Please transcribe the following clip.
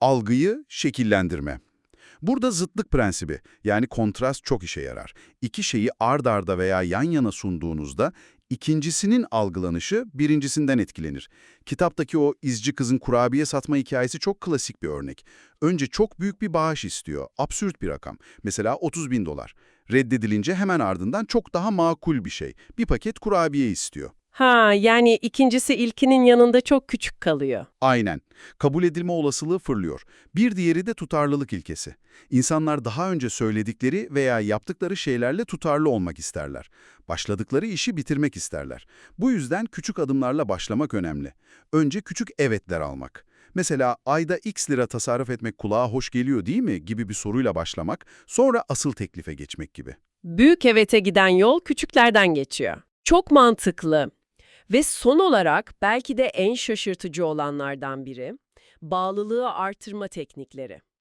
Algıyı şekillendirme. Burada zıtlık prensibi yani kontrast çok işe yarar. İki şeyi ard arda veya yan yana sunduğunuzda ikincisinin algılanışı birincisinden etkilenir. Kitaptaki o izci kızın kurabiye satma hikayesi çok klasik bir örnek. Önce çok büyük bir bağış istiyor, absürt bir rakam. Mesela 30 bin dolar. Reddedilince hemen ardından çok daha makul bir şey. Bir paket kurabiye istiyor. Ha, yani ikincisi ilkinin yanında çok küçük kalıyor. Aynen. Kabul edilme olasılığı fırlıyor. Bir diğeri de tutarlılık ilkesi. İnsanlar daha önce söyledikleri veya yaptıkları şeylerle tutarlı olmak isterler. Başladıkları işi bitirmek isterler. Bu yüzden küçük adımlarla başlamak önemli. Önce küçük evetler almak. Mesela ayda x lira tasarruf etmek kulağa hoş geliyor değil mi gibi bir soruyla başlamak, sonra asıl teklife geçmek gibi. Büyük evete giden yol küçüklerden geçiyor. Çok mantıklı. Ve son olarak belki de en şaşırtıcı olanlardan biri, bağlılığı artırma teknikleri.